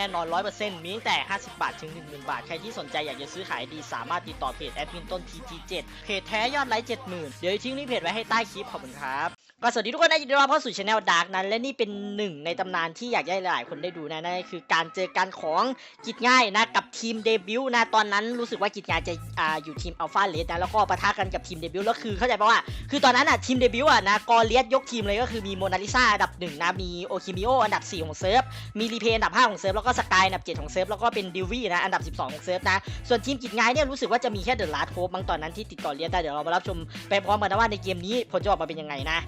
แน่นอน 100%มีตั้งแต่ 50 บาท ถึง 10,000 บาท ใครที่สนใจอยากจะซื้อขายดีสามารถติดต่อเพจแอดมินต้น TT7 เพจแท้ยอดไลค์ 70,000 เดี๋ยวทิ้งลิงก์เพจไว้ให้ใต้คลิปขอบคุณครับ ก็สวัสดีทุกคนนะยินดีต้อนรับเข้าสู่ช anel Dark นั้น และนี่เป็นหนึ่งในตำนานที่อยากให้หลายคนได้ดูนะนั่นคือการเจอกันของกิจง่ายนะกับทีมเดบิวต์นะตอนนั้นรู้สึกว่ากิจง่ายจะอ่าอยู่ทีมอัลฟาเลสนะแล้วก็ปะทะกันกับทีมเดบิวต์แล้วคือเข้าใจปะว่าคือตอนนั้นอะทีมเดบิวต์อะนะกอเลียสยกทีมเลยก็คือมีโมนาลิซาอันดับหนึ่งนะมีโอคิมิโออันดับ 4 ของเซิร์ฟมีรีเพย์อันดับ 5 ของเซิร์ฟแล้วก็สกายอันดับ 7 ของเซิร์ฟแล้วก็เป็นดิวี่นะอันดับ 12 ของเซิร์ฟนะส่วนทีมกิจง่ายเนี่ยรู้สึกว่าจะมีแค่เดอะลาร์โคบางตอนนั้นที่ติดต่อเลียนได้เดี๋ยวเรามารับชมไปพร้อมกันนะว่าในเกมนี้ผลจะออกมาเป็นยังไงนะ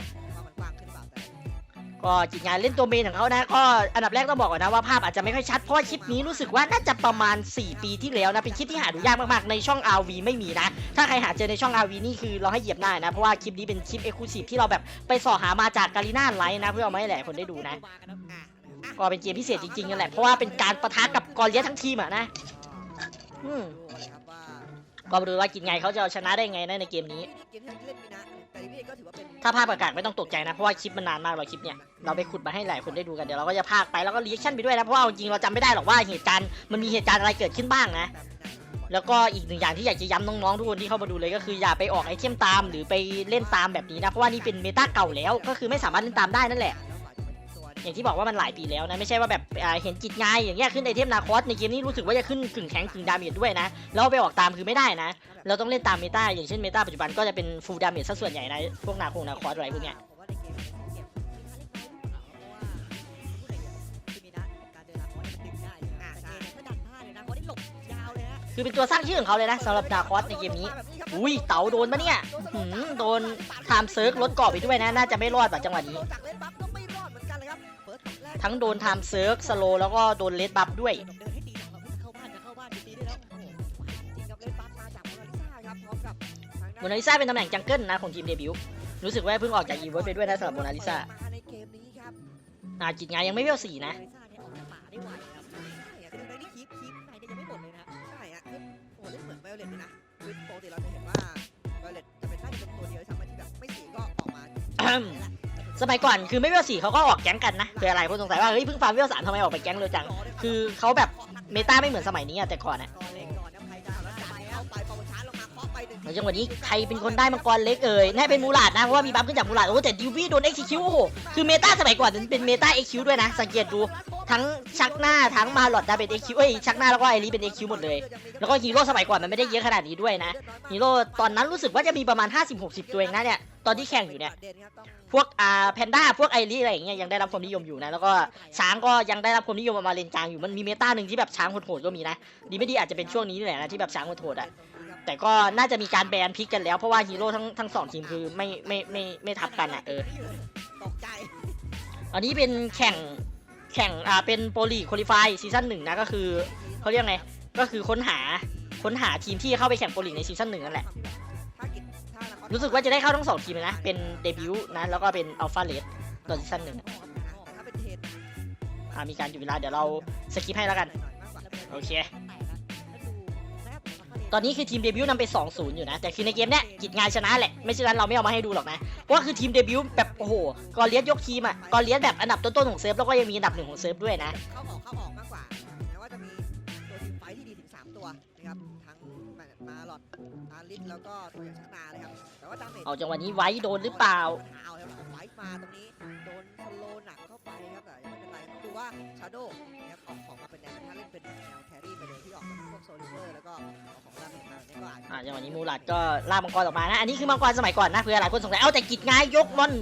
ก็จิตงานเล่นตัวเมนของเขานะก็อันดับแรกต้องบอกก่อนนะว่าภาพอาจจะไม่ค่อยชัดเพราะว่าคลิปนี้รู้สึกว่าน่าจะประมาณ 4 ปีที่แล้วนะเป็นคลิปที่หาดูยากมากๆในช่อง RV ไม่มีนะ ถ้าใครหาเจอในช่อง RV นี่คือเราให้เหยียบหน้านะเพราะว่าคลิปนี้เป็นคลิปเอ็กซ์คลูซีฟที่เราแบบไปสอหามาจากการีน่าไลท์นะ เพื่อเอามาให้หลายคนได้ดูนะ ก็เป็นเกมพิเศษจริงๆนั่นแหละเพราะว่าเป็นการประทะกับกอเลียทั้งทีมอะนะก็มาดูว่ากินไงเขาจะเอาชนะได้ไงนะในเกมนี้ ถ้าภาพประกาศไม่ต้องตกใจนะ เพราะว่าคลิปมันนานมากเราคลิปเนี่ย เราไปขุดมาให้หลายคนได้ดูกัน เดี๋ยวเราก็จะพากไปแล้วก็รีแอคชั่นไปด้วยนะ เพราะว่าเอาจริงเราจำไม่ได้หรอกว่าเหตุการณ์มันมีเหตุการณ์อะไรเกิดขึ้นบ้างนะ แล้วก็อีกหนึ่งอย่างที่อยากจะย้ำน้องๆทุกคนที่เข้ามาดูเลยก็คืออย่าไปออกไอเทมตามหรือไปเล่นตามแบบนี้นะ เพราะว่านี่เป็นเมตาเก่าแล้ว ก็คือไม่สามารถเล่นตามได้นั่นแหละ อย่างที่บอกว่ามันหลายปีแล้วนะไม่ใช่ว่าแบบเห็นกิจงายอย่างเงี้ยขึ้นไอเทมนาคอสในเกมนี้รู้สึกว่าจะขึ้นกึ่งแข็งกึ่งดาเมจด้วยนะแล้วไปออกตามคือไม่ได้นะ เราต้องเล่นตามเมตาอย่างเช่นเมตาปัจจุบันก็จะเป็นฟูลดาเมจซะส่วนใหญ่นะพวกนาคงนาคอสอะไรพวกเนี้ยคือเป็นตัวสร้างชื่อของเขาเลยนะสำหรับนาคอสในเกมนี้ อุ้ยเต๋าโดนปะเนี่ยโดนไทม์เซิร์กลดเกาะไปด้วยนะ น่าจะไม่รอดแบบจังหวะนี้ ทั้งโดนไทม์เซิร์กสโลแล้วก็โดนเลดบัฟด้วยเดินให้ตีหลังเราเข้าบ้านจะเข้าบ้านจะตีได้แล้วโอ้โหจริงกับเล่นปั๊บมาจากโมนาลิซาครับพร้อมกับทางด้านโมนาลิซาเป็นตำแหน่งจังเกิลนะของทีมเดบิวต์รู้สึกว่าเพิ่งออกจากอีเวิร์ไปด้วยนะสำหรับโมนาลิซามาในเกมนี้ครับอ่าจิตงานยังไม่เวลสี่นะโมนาลิซาเนี่ยออกจากป่าได้ไวครับใช่อะคือในนี่คีบคีบในเนี่ยยังไม่หมดเลยนะใช่อะคือโอ้โหเล่นเหมือนไวโอเลตเลยนะคือปกติเราจะเห็นว่าไวโอเลตจะเป็นน่าจะเป็นตัวเดียวที่ทำมาที่แบบไม่สีก็ออกมา สมัยก่อนคือไม่เวลสี่เขาก็ออกแก๊งกันนะคืออะไรคนสงสัยว่าเฮ้ยเพิ่งฟาร์มเวลสามทำไมออกไปแก๊งเร็วจัง คือเขาแบบเมตาไม่เหมือนสมัยนี้อะแต่ก่อนอะใครจะเอาแล้วจ่ายเข้าไปปอชาร์จลงมาเคาะไปหนึ่งแล้วจังหวะนี้ใครเป็นคนได้มังกรเล็กเอ่ยน่าเป็นมูลาดนะเพราะว่ามีบัฟขึ้นจากมูลาดโอ้แต่ดิววี่โดนเอ็กซิคิวโอ้โหคือเมตาสมัยก่อนเป็นเมตาเอ็กคิวด้วยนะ สังเกตดูทั้งชักหน้าทั้งมาหลอดได้เป็นเอ็กคิวเอ้ยชักหน้าแล้วก็ไอรีเป็นเอ็กคิวหมดเลย แล้วก็ฮีโร่สมัยก่อนมันไม่ได้เยอะขนาดนี้ด้วยนะฮีโร่ตอนนั้นรู้สึกว่าจะมีประมาณ 50-60 ตัวเองนะเนี่ย ตอนที่แข่งอยู่เนี่ย พวกอ่าแพนด้าพวกไอรีอะไรอย่างเงี้ยยังได้รับความนิยมอยู่นะ แล้วก็ช้างก็ยังได้รับความนิยมมาเลนกลางอยู่ มันมีเมตาหนึ่งที่แบบช้างโหดๆก็มีนะ ดีไม่ดีอาจจะเป็นช่วงนี้นี่แหละนะที่แบบช้างโหดๆอะ แต่ก็น่าจะมีการแบนพลิกกันแล้ว เพราะว่าฮีโร่ทั้งทั้งสองทีมคือไม่ไม่ไม่ไม่ทับกันอะเออ ตกใจ อันนี้เป็นแข่งแข่งอ่าเป็นโปรลีคุริฟายซีซั่นหนึ่งนะก็คือเขาเรียกไง ก็คือค้นหาค้นหาทีมที่เข้าไปแข่งโปรลีในซีซั่นหนึ่งนั่นแหละ รู้สึกว่าจะได้เข้าทั้งสองทีมเลยนะ เป็นเดบิวต์นะ แล้วก็เป็นอัลฟาเลสตอนซีซั่นหนึ่งอ่ามีการหยุดเวลาเดี๋ยวเราสกิปให้แล้วกัน โอเค ตอนนี้คือทีมเดบิวต์นำไป 2-0 อยู่นะ แต่คือในเกมเนี้ยกิจงานชนะแหละ ไม่ใช่นั้นเราไม่เอามาให้ดูหรอกนะ เพราะว่าคือทีมเดบิวต์แบบโอ้โห กอเลียสยกทีมอะ กอเลียสแบบอันดับต้นๆของเซิร์ฟแล้วก็ยังมีอันดับหนึ่งของเซิร์ฟด้วยนะ เข้าออกเข้าออก 3 ตัวนะครับทั้งมาหลอดอาริสแล้วก็ตัวอย่างชักนาเลยครับแต่ว่าดาเมจเอาจังหวะนี้ไว้โดนหรือเปล่าเอาแล้วไว้มาตรงนี้โดนสโลหนักเข้าไปครับแต่ไม่เป็นไรดูว่าชาโดเนี่ยออกของมาเป็นแนวถ้าเล่นเป็นแนวแครี่ไปเลยที่ออกจากพวกโซลิเวอร์แล้วก็เอาของดาเมจมาเนี่ยก็อาจจะอ่าจังหวะนี้มูลัดก็ล่ามังกรออกมานะอันนี้คือมังกรสมัยก่อนนะเผื่อหลายคนสงสัยเอาแต่กิจงายยกมอน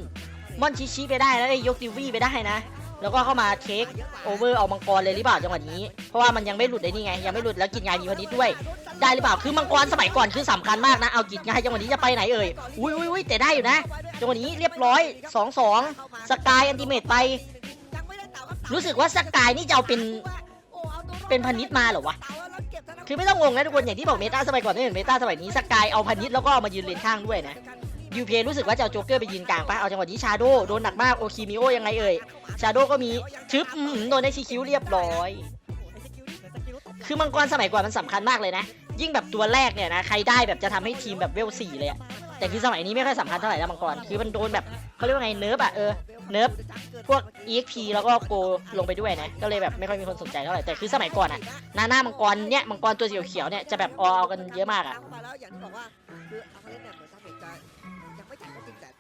มอนชิชิไปได้แล้วไอ้ยกดิวี่ไปได้นะ แล้วก็เข้ามาเทคโอเวอร์เอามังกรเลยหรือเปล่าจังหวะนี้ เพราะว่ามันยังไม่หลุดไอ้นี่ไงยังไม่หลุดแล้วกิจงายมีวันนี้ด้วย ได้หรือเปล่าคือมังกรสมัยก่อนคือสำคัญมากนะเอากิจงายจังหวะนี้จะไปไหนเอ่ยอุ้ยอุ้ยอุ้ยแต่ได้อยู่นะจังหวะนี้เรียบร้อย2-2สกายอันติเมตไป รู้สึกว่าสกายนี่จะเอาเป็นเป็นพนิดมาเหรอวะคือไม่ต้องงงนะทุกคนอย่างที่บอกเมตาสมัยก่อนไม่เหมือนเมตาสมัยนี้สกายเอาพนนิดแล้วก็เอามายืนเลนข้างด้วยนะ ยูเพรู้สึกว่าจะเอาโจ๊กเกอร์ไปยืนกลางปะเอาจังหวะนี้ชาโดโดนหนักมากโอคิมิโอยังไงเอ่ยชาโดก็มีชึบโดนได้ซีคิวเรียบร้อย คือมังกรสมัยก่อนมันสำคัญมากเลยนะ ยิ่งแบบตัวแรกเนี่ยนะใครได้แบบจะทำให้ทีมแบบเวลสี่เลยอะแต่คือสมัยนี้ไม่ค่อยสำคัญเท่าไหร่แล้วมังกรคือมันโดนแบบเขาเรียกว่าไงเนิร์ฟอะเออเนิร์ฟพวก EXP แล้วก็โกลงไปด้วยนะ ก็เลยแบบไม่ค่อยมีคนสนใจเท่าไหร่แต่คือสมัยก่อนอะหน้าหน้ามังกรเนี่ยมังกรตัวสีเขียวเนี่ยจะแบบออกันเยอะมากอะเยอกว่าคือเอามาเล่นเนี่ยเหมือน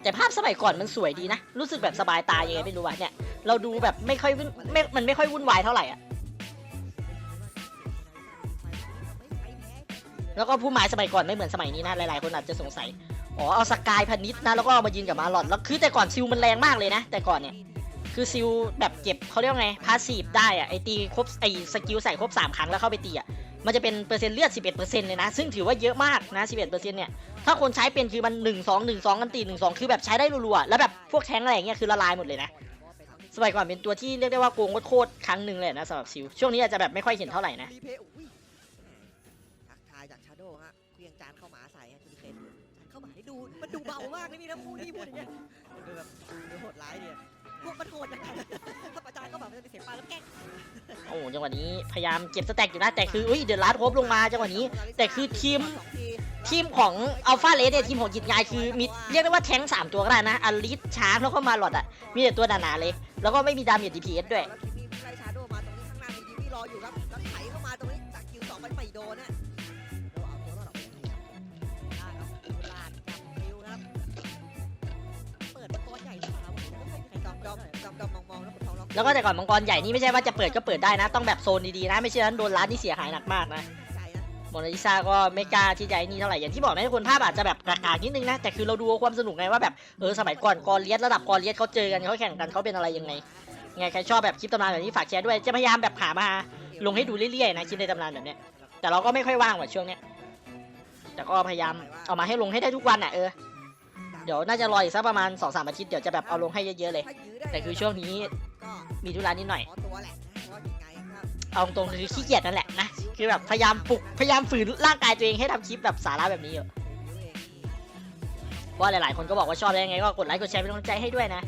แต่ภาพสมัยก่อนมันสวยดีนะ รู้สึกแบบสบายตายังไงไม่รู้อะเนี่ย เราดูแบบไม่ค่อยวุ่นไม่มันไม่ค่อยวุ่นวายเท่าไหร่อะแล้วก็ผู้หมายสมัยก่อนไม่เหมือนสมัยนี้นะ หลายๆ คนอาจจะสงสัย อ๋อ เอาสกายพนิษนะ แล้วก็เอามายืนกับมาหลอด แล้วคือแต่ก่อนซิลมันแรงมากเลยนะ แต่ก่อนเนี่ย คือซิลแบบเก็บเขาเรียกว่าไง พาสซีฟได้อะไอตีครบไอสกิลใส่ครบ3ครั้งแล้วเข้าไปตีอะ มันจะเป็นเปอร์เซ็นต์เลือด 11%เลยนะ ซึ่งถือว่าเยอะมากนะ 11%เนี่ย ถ้าคนใช้เป็นคือมัน 1 2 1 2 กันตี 1 2 คือแบบใช้ได้รัวๆ แล้วแบบพวกแทงอะไรอย่างเงี้ยคือละลายหมดเลยนะ สมัยก่อนเป็นตัวที่เรียกได้ว่าโกงโคตรครั้งหนึ่งเลยนะสำหรับซิลช่วงนี้อาจจะแบบไม่ค่อยเห็นเท่าไหร่นะทักทายจากชาโดฮะเคลียงจานเข้ามาใส่คุณเคนเข้ามาให้ดู มันดูเบามากนะพี่นะพูดนี่พูดอย่างเงี้ยดูแบบดูโหดร้ายเนี่ย พวกมันโหดยังไงถ้าประจานก็แบบมันจะเป็นเสียงปลาแล้วแกล้งโอ้โหจังหวะนี้พยายามเก็บสแต็กอยู่นะแต่คืออุ้ยเดอะลัสโฮปลงมาจังหวะนี้ แต่คือทีมทีมของอัลฟาเลสเนี่ยทีมของจิตงายคือมีเรียกได้ว่าแทงค์สามตัวก็ได้นะอลิสช้างแล้วก็มาหลอดอะ มีแต่ตัวหนาๆเลย แล้วก็ไม่มีดาเมจ DPS ด้วย แล้วคิมมี่ไล่ชาโดมาตรงนี้ข้างหน้ามีดิมี่รออยู่ครับแล้วไถเข้ามาตรงนี้จากคิวสองไปไม่โดนนะ แล้วก็แต่ก่อนมังกรใหญ่นี่ไม่ใช่ว่าจะเปิดก็เปิดได้นะ ต้องแบบโซนดีๆนะ ไม่ใช่นั้นโดนร้านนี่เสียหายหนักมากนะโมนาลิซาก็ไม่กล้าที่จะไอ้นี่เท่าไหร่อย่างที่บอกนะทุกคนภาพอาจจะแบบกากๆนิดนึงนะ แต่คือเราดูความสนุกไงว่าแบบเออสมัยก่อนกอเลียสระดับกอเลียสเขาเจอกันเขาแข่งกันเขาเป็นอะไรยังไงไงใครชอบแบบคลิปตำนานแบบนี้ฝากแชร์ด้วยจะพยายามแบบหามาลงให้ดูเรื่อยๆนะคลิปในตำนานแบบเนี้ยแต่เราก็ไม่ค่อยว่างว่ะช่วงเนี้ยแต่ก็พยายามเอามาให้ลงให้ได้ทุกวันอะเออเดี๋ยวน่าจะรออีกสักประมาณ2อสาอาทิตย์เดี๋ยวจะแบบเอาลงให้เยอะๆเลย แต่คือช่วงนี้ มีธุระนิดหน่อย ขอตัวแหละนะเพราะยังไงครับเอาตรงๆคือขี้เกียจนั่นแหละนะ คือแบบพยายามปลุกพยายามฝืนร่างกายตัวเองให้ทำคลิปแบบสาระแบบนี้อยู่ยื้อเองเพราะว่าหลายๆ คนก็บอกว่าชอบแล้วยังไงก็กดไลค์กดแชร์เป็นกำลังใจให้ด้วยนะ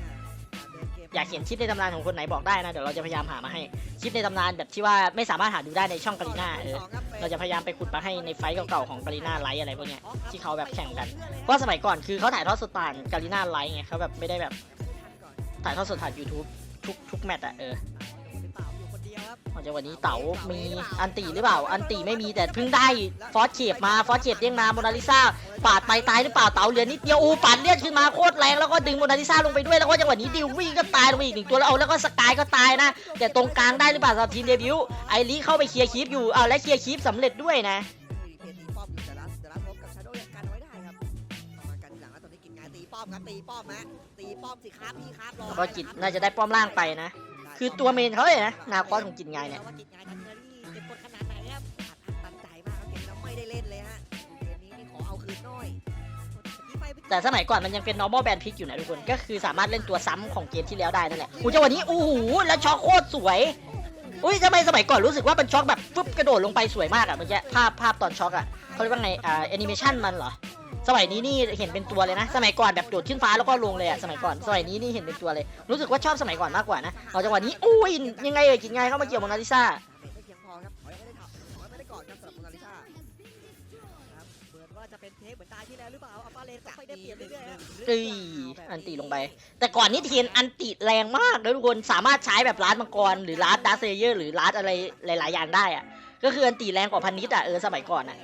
เดินเกมอยากเห็นคลิปในตำนานของคนไหนบอกได้นะ เดี๋ยวเราจะพยายามหามาให้คลิปในตำนานแบบที่ว่าไม่สามารถหาดูได้ในช่องกาลิน่าเออเราจะพยายามไปขุดมาให้ในไฟต์เก่าๆของกาลิน่าไลท์อะไรพวกเนี้ย ที่เขาแบบแข่งกัน เพราะสมัยก่อนคือเขาถ่ายทอดสดผ่านกาลิน่าไลท์ไงเขาแบบไม่ได้แบบถ่ายทอดสดผ่าน YouTube ทุกทุกแมตช์อะเอออาจจะวันนี้เต๋ามีอันตีหรือเปล่า อันตีไม่มีแต่เพิ่งได้ฟอสเขียบมาฟอสเขียบเด้งมาโมนาลิซาปาดไปตายหรือเปล่าเต๋าเหลือนิดเดียวอูปาดเลือดขึ้นมาโคตรแรงแล้วก็ดึงโมนาลิซาลงไปด้วยแล้วก็จังหวะนี้ดิววี่ก็ตายลงไปอีกหนึ่งตัวแล้วเอาแล้วก็สกายก็ตายนะแต่ตรงกลางได้หรือเปล่าสำหรับทีมเดบิวต์ไอรีเข้าไปเคลียร์คีปอยู่เอาและเคลียร์คีปสำเร็จด้วยนะ ป้อมครับตีป้อมฮะตีป้อมสิครับพี่ครับรอแล้วก็กิจน่าจะได้ป้อมล่างไปนะ คือตัวเมนเขาเลยนะนาคอสของกินไงเนี่ย ว่ากินงานทันเนอรี่เจ็บปวดขนาดไหนครับอัดอั้นตันใจมากครับเกมแล้วไม่ได้เล่นเลยฮะเกมนี้นี่ขอเอาคืนหน่อยเมื่อกี้ไปแต่สมัยก่อนมันยังเป็น normal band pick อยู่นะทุกคน ก็คือสามารถเล่นตัวซ้ำของเกมที่แล้วได้นั่นแหละอู้จังหวะนี้อู้หูแล้วช็อคโคตรสวย อุ้ยทำไมสมัยก่อนรู้สึกว่ามันช็อคแบบฟึบกระโดดลงไปสวยมากอะเมื่อกี้ภาพภาพตอนช็อคอะเขาเรียกว่าไงอ่าแอนิเมชันมันเหรอ สมัยนี้นี่เห็นเป็นตัวเลยนะ สมัยก่อนแบบโดดขึ้นฟ้าแล้วก็ลงเลยอะสมัยก่อน สมัยนี้นี่เห็นเป็นตัวเลย รู้สึกว่าชอบสมัยก่อนมากกว่านะ เอาจังหวะนี้อุ้ยยังไงเอ่ยกินไงเข้ามาเกี่ยวโมนาลิซาดาเมจไม่เพียงพอครับถอยไม่ได้ถอยไม่ได้ก่อนครับสำหรับโมนาลิซาครับเหมือนว่าจะเป็นเทปเหมือนตายที่แล้วหรือเปล่าอัลฟาเลนก็ไม่ได้เปรียบเรื่อยๆครับเอ้ยอันตีลงไป แต่ก่อนนี้เทียนอันติแรงมากนะทุกคนสามารถใช้แบบร้านมังกรหรือร้านดาร์เซเยอร์หรือร้านอะไรหลาย ๆ อย่างได้อะก็คืออันติแรงกว่าพันนิดอะเออสมัยก่อนอะ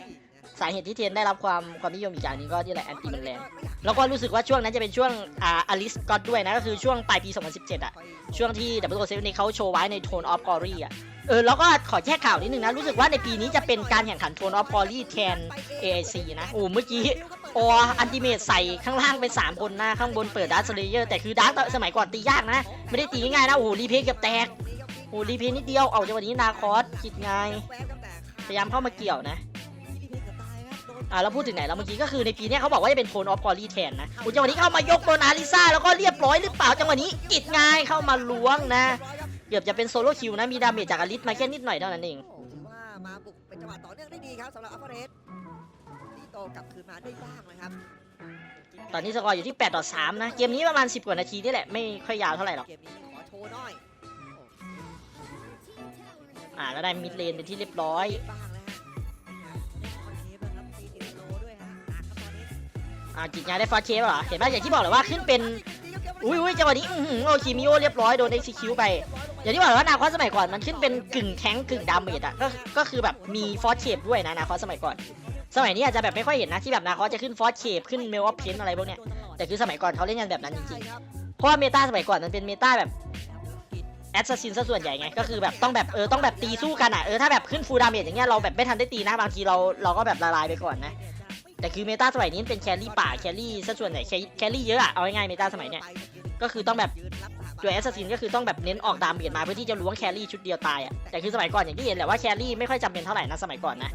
สาเหตุที่เทียนได้รับความความนิยมอีกอย่างหนึงก็ที่แหละอันติมันแรงแล้วก็รู้สึกว่าช่วงนั้นจะเป็นช่วงอ่าอลิสก็อตด้วยนะก็คือช่วงปลายปี 2017 อะ ช่วงที่ดับเบิลโอเซฟนี่เขาโชว์ไว้ในโทนออฟกอรี่อะเออแล้วก็ขอแจ้ข่าวนิดนึงนะ รู้สึกว่าในปีนี้จะเป็นการแข่งขันโทนออฟกอรี่แทน AIC นะโอ้เมื่อกี้ออันติเมตใส่ข้างล่างเป็น 3 คนนะข้างบนเปิดดาร์ s เลเยอร์แต่คือดาร์สมัยก่อนตียากนะ ไม่ได้ตีง่ายๆนะโอ้โหรีเพย์เกือบแตกโอ้โหรีเพย์นิดเดียวเอาจังหวะนี้นาคอสคิดไงพยายามเข้ามาเกี่ยวนะ อ่าแล้วพูดถึงไหนแล้วเมื่อกี้ก็คือในปีเนี้ยเขาบอกว่าจะเป็นโทนออฟกอรี่แทนนะอุยจังหวะนี้เข้ามายกโมนาลิซาแล้วก็เรียบร้อยหรือเปล่าจังหวะนี้กิดง่ายเข้ามาล้วงนะเกือบจะเป็นโซโล่คิวนะมีดาเมจจากอลิสมาแค่นิดหน่อยเท่านั้นเองโอ้ถือว่ามาบุกเป็นจังหวะต่อเนื่องได้ดีครับสำหรับอัลฟาเรสที่โตกลับคืนมาได้บ้างนะครับตอนนี้สกอร์อยู่ที่8ต่อ3นะเกมนี้ประมาณ 10 กว่านาทีนี่แหละไม่ค่อยยาวเท่าไหร่หรอกเกมนี้ขอโชว์หน่อยอ่าแล้วได้มิดเลนเป็นที่เรียบร้อย อ่ากิจงานได้ฟอสเชฟเหรอเห็นป่ะอย่างที่บอกเลยว่าขึ้นเป็นอุ้ยอุ้ยจังหวะนี้อื้อหือโอคิมิโอเรียบร้อยโดน execute ไป อย่างที่บอกเลยว่านาคอสสมัยก่อนมันขึ้นเป็นกึ่งแทงกึ่งดาเมจอะก็ก็คือแบบมีฟอสเชฟด้วยนะนาคอสสมัยก่อน สมัยนี้อาจจะแบบไม่ค่อยเห็นนะที่แบบนาคอสจะขึ้นฟอสเชฟขึ้นเมลออฟเพนอะไรพวกเนี้ยแต่คือสมัยก่อนเขาเล่นกันแบบนั้นจริงๆเพราะว่าเมตาสมัยก่อนมันเป็นเมตาแบบแอสซัสซินซะส่วนใหญ่ไงก็คือแบบต้องแบบเออต้องแบบตีสู้กันอะเออถ้าแบบขึ้นฟูลดาเมจอย่างเงี้ยเราแบบไม่ทันได้ตีนะบางทีเราเราก็แบบละลายไปก่อนนะ แต่คือเมตาสมัยนี้เป็นแครี่ป่าแครี่ซะส่วนใหญ่แครี่เยอะอะเอาง่ายๆเมตาสมัยเนี้ยก็คือต้องแบบตัวแอสซัสซินก็คือต้องแบบเน้นออกดาเมจมาเพื่อที่จะล้วงแครี่ชุดเดียวตายอะแต่คือสมัยก่อนอย่างที่เห็นแหละว่าแครี่ไม่ค่อยจำเป็นเท่าไหร่นะสมัยก่อนนะ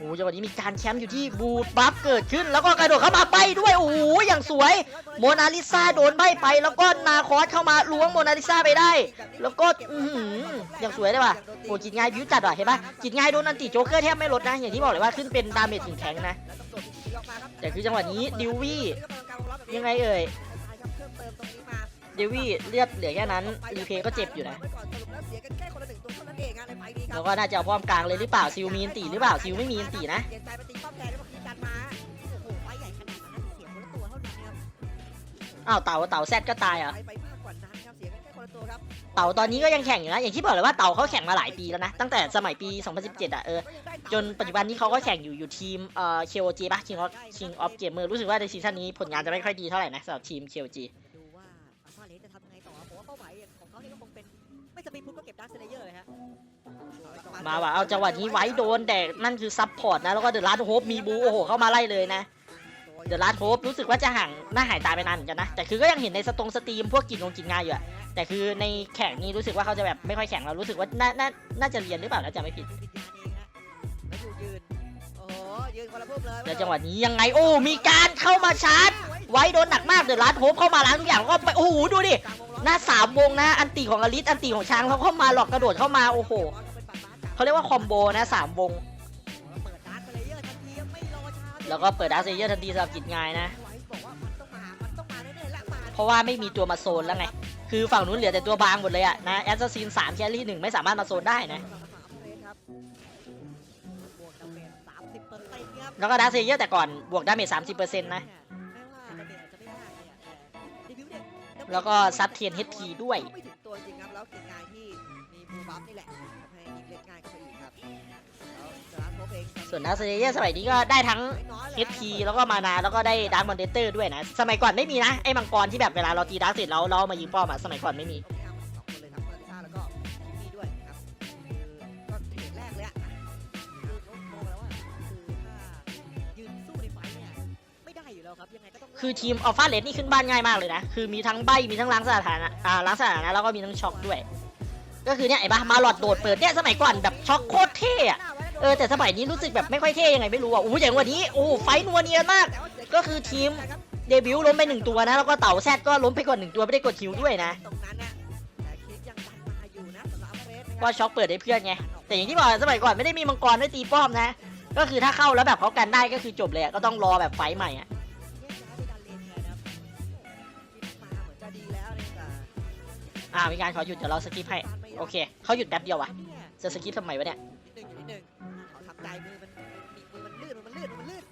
โอ้จังหวะนี้มีการแคมป์อยู่ที่บูทบัฟเกิดขึ้น แล้วก็กระโดดเข้ามาใบด้วยโอ้โหอย่างสวย โมนาลิซาโดนใบไป แล้วก็นาคอสเข้ามาล้วงโมนาลิซาไปได้ แล้วก็อื้ออย่างสวยเลยว่ะโอ้จิตง่ายบิวจัดว่ะเห็นปะจิตง่ายโดนอันติโจ๊กเกอร์แทบไม่ลดนะ อย่างที่บอกเลยว่าขึ้นเป็นดาเมจถึงแข็งนะแต่คือจังหวะนี้ดิววี่ยังไงเอ่ยดิววี่เลือดเหลือแค่นั้นรีเพย์ก็เจ็บอยู่นะ แล้วก็น่าจะเอาป้อมกลางเลยหรือเปล่าซิลมีนตีหรือเปล่าซิลไม่มีนตีนะเปลี่ยนใจไปตีป้อมแทนแล้วก็คือดันมาโอ้โหไฟใหญ่ขนาดนั้นเสียคนละตัวเท่านั้นครับอ้าวเต่าเต่าแซดก็ตายเหรอะไปไปมากกว่านั้นครับเสียกันแค่คนละตัวครับเต่าตอนนี้ก็ยังแข่งอยู่นะอย่างที่บอกเลยว่าเต่าเขาแข่งมาหลายปีแล้วนะตั้งแต่สมัยปี 2017อะเออจนปัจจุบันนี้เขาก็แข่งอยู่อยู่ทีมเอ่อ KOG ป่ะ King of King of Gamer รู้สึกว่าในซีซั่นนี้ผลงานจะไม่ค่อยดีเท่าไหร่นะสำหรับทีม KOG ดูว่าอัล ไม่จะมีพุทธก็เก็บดาร์คเซเลเยอร์เลยฮะมาว่ะเอาจังหวะนี้ไว้โดนแต่นั่นคือซับพอร์ตนะแล้วก็เดอะลัสโฮปมีบูโอ้โหเข้ามาไล่เลยนะเดอะลัสโฮปรู้สึกว่าจะห่างหน้าหายตาไปนานเหมือนกันนะแต่คือก็ยังเห็นในสตรงสตรีมพวกกินงกินงานอยู่อะแต่คือในแข่งนี้รู้สึกว่าเขาจะแบบไม่ค่อยแข่งเรารู้สึกว่าน่าน่าน่าจะเรียนหรือเปล่าถ้าจำไม่ผิดวิญญาณเองฮะแล้วอยู่ยืนโอ้โหยืนคนละพวกเลยแล้วจังหวะนี้ยังไงโอ้มีการเข้ามาชาร์จ ไว้โดนหนักมากเดอะลัสโฮปเข้ามาล้างทุกอย่างแล้วก็ไปโอ้โหดูดิ หน้าสามวงนะ อันตีของอลิสอันตีของช้างเขาเข้ามาหลอกกระโดดเข้ามาโอ้โหเขาเรียกว่าคอมโบนะสามวง แล้วก็เปิดดาร์คเซเยอร์ทันทีสำหรับกิจงายนะบอกว่ามันะเพราะว่าไม่มีตัวมาโซนแล้วไง คือฝั่งนู้นเหลือแต่ตัวบางหมดเลยอะนะแอสซัสซินสามแครี่หนึ่งไม่สามารถมาโซนได้นะแล้วก็ดาร์คเซเยอร์แต่ก่อนบวกดาเมจสามสิบเปอร์เซ็นต์นะ แล้วก็ซัดเทียนเฮดทีด้วยไม่ถึงตัวจริงครับแล้วเก่งงานที่มีบูบัฟนี่แหละทำให้ยิงเล่นง่ายเข้าไปอีกครับแล้วร้านโพเองส่วนดาร์คเซเยอร์สมัยนี้ก็ได้ทั้งเฮดทีแล้วก็มานาแล้วก็ได้ดาร์ m มอนเดเตอร์ด้วยนะ สมัยก่อนไม่มีนะ ไอ้มังกรที่แบบเวลาเราตีดาร์กเสร็จแล้วเราเอามายิงป้อมอะสมัยก่อนไม่มี ครับยังไงก็ต้องคือทีมอัลฟาเลสนี่ขึ้นบ้านง่ายมากเลยนะ คือมีทั้งใบมีทั้งล้างสถานะอ่าล้างสถานะแล้วก็มีทั้งช็อกด้วย ก็คือเนี่ยไอ้บ้ามาหลอดโดดเปิดเนี่ยสมัยก่อนแบบช็อกโคตรเท่อะเออแต่สมัยนี้รู้สึกแบบไม่ค่อยเท่ยังไงไม่รู้อะอู้อย่างวันนี้โอ้ไฟท์นัวเนียนมาก ก็คือทีมเดบิวต์ล้มไปหนึ่งตัวนะแล้วก็เต่าแซดก็ล้มไปก่อนหนึ่งตัวไม่ได้กดคิวด้วยนะตรงนั้นน่ะแต่คลิปยังดันมาอยู่นะสำหรับอัลเฟรสนะคก็รับช็อกเปิดให้เพื่อนไงแต่อย่างที่บอกสมัยก่อนไม่ได้มีมังกรได้ตีป้อมนะ ก็คือถ้าเข้าแล้วแบบเขากันได้ก็คือจบเลยอะก็ต้องรอแบบไฟท์ใหม่อะ อ่ามีการขอหยุดเดี๋ยวเราสกิปให้ โอเค เขาหยุดแป๊บเดียววะจะสกิปทำไมวะเนี่ยนิดหนึ่งนิดหนึ่งเขาทำใจมือมันมือมันลื่นมันลื่นมันลื่น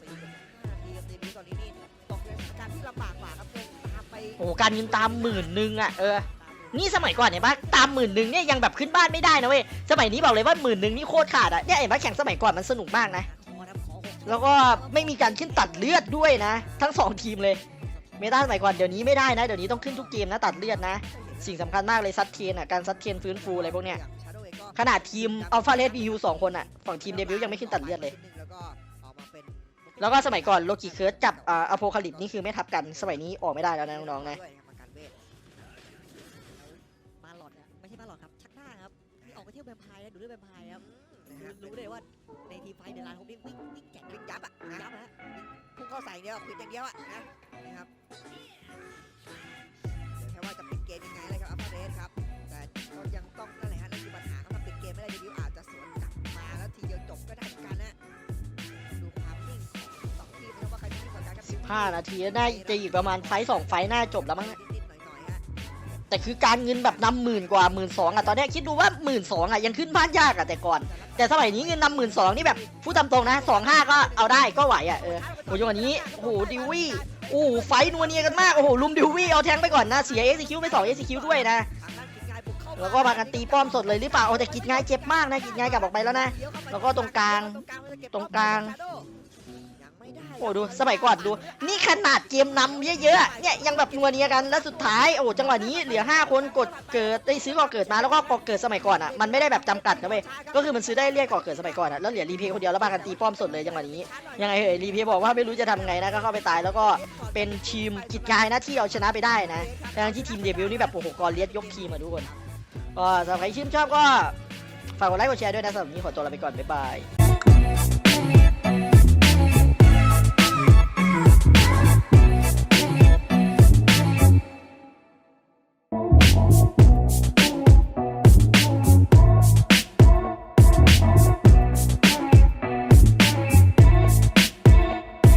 สี่กับห้าทีกับทีมนี้ตอนนี้นี่ตกในสถานการณ์ที่ลำบากกว่าครับเลยตามไปโอ้การยิงตามหมื่นหนึ่งอะเออ นี่สมัยก่อนเนี่ยปะตามหมื่นหนึ่งเนี่ยยังแบบขึ้นบ้านไม่ได้นะเว้ย สมัยนี้บอกเลยว่าหมื่นหนึ่งนี่โคตรขาดอะเนี่ยเห็นปะแข่งสมัยก่อนมันสนุกมากนะ ขอนะขอหกแล้วก็ไม่มีการขึ้นตัดเลือดด้วยนะ ทั้งสองทีมเลย เมตาสมัยก่อนเดี๋ยวนี้ไม่ได้นะ เดี๋ยวนี้ต้องขึ้นทุกเกมนะตัดเลือดนะ สิ่งสำคัญมากเลยซัดเทียนอะการซัดเทียนฟื้นฟูอะไรพวกเนี้ยขนาดทีมอัลฟาเลสบียูสองคนอะฝั่งทีมเดบิวต์ยังไม่ขึ้นตัดเลือดเลย แล้วก็สมัยก่อนโลกิเคิร์สกับอ่าอโพคาลิปนี่คือไม่ทับกันสมัยนี้ออกไม่ได้แล้วนะน้องๆนะด้วยครับมาการเวทมาหลอดนะไม่ใช่มาหลอดครับชักหน้าครับนี่ออกไปเที่ยวแวมไพร์นะดูด้วยแวมไพร์ครับรู้เลยว่าในทีมไฟเดลานเขาวิ่งวิ่งวิ่งแจกวิ่งยับอะยับฮะพุ่งเข้าใส่เดียวปิดอย่างเดียวอะนะนะครับ ต้องนั่นแหละฮะนั่นคือปัญหาครับถ้าปิดเกมไม่ได้เดบิวอาจจะสวนกลับมาแล้วทีเดียวจบก็ได้เหมือนกันนะดูความนิ่งของสองทีมนะครับว่าใครจะนิ่งกว่ากันครับ5นาทีน่าจะอีกประมาณไฟสองไฟต์น่าจบแล้วมั้งนิดๆหน่อยๆฮะแต่คือการเงินแบบนำหมื่นกว่าหมื่นสองอะตอนเนี้ยคิดดูว่าหมื่นสองอะยังขึ้นบ้านยากอะแต่ก่อน แต่สมัยนี้เงินนำหมื่นสองนี่แบบพูดตามตรงนะสองห้าก็เอาได้ก็ไหวอะเออโอ้ยจังหวะนี้โอ้โหดิววี่โอ้โหไฟนัวเนียกันมากโอ้โหลุมดิววี่เอาแทงไปก่อนนะเสียเอ็กซิคิวไปสองเอ็กซิคิวด้วยนะ แล้วก็มากันตีป้อมสดเลยหรือเปล่าโอ้แต่กิจงายเจ็บมากนะกิจงายกลับออกไปแล้วนะ แล้วก็ตรงกลางตรงกลางโอ้ดูสมัยก่อนดู นี่ขนาดเกมนำเยอะๆเนี่ยยังแบบนัวเนียกันแล้วสุดท้ายโอ้จังหวะนี้เหลือ 5 คนกดเกิดได้ซื้อก่อเกิดมาแล้วก็ก่อเกิดสมัยก่อนอะมันไม่ได้แบบจำกัดนะเว้ยก็คือมันซื้อได้เรียกก่อเกิดสมัยก่อนอะแล้วเหลือรีเพย์คนเดียวแล้วมากันตีป้อมสดเลยจังหวะนี้ยังไงเอ่ยรีเพย์บอกว่าไม่รู้จะทำไงนะก็เข้าไปตายแล้วก็เป็นทีมกิจงายนะที่เอาชนะไปได้นะทั้งที่ทีมเดบิวต์นี่แบบโอ้โหกรเลียดยกทีมมาทุกคน ก็สำหรับใครชื่นชอบก็ฝากกดไลค์กดแชร์ด้วยนะสำหรับวันนี้ขอตัวลาไปก่อนบ๊ายบาย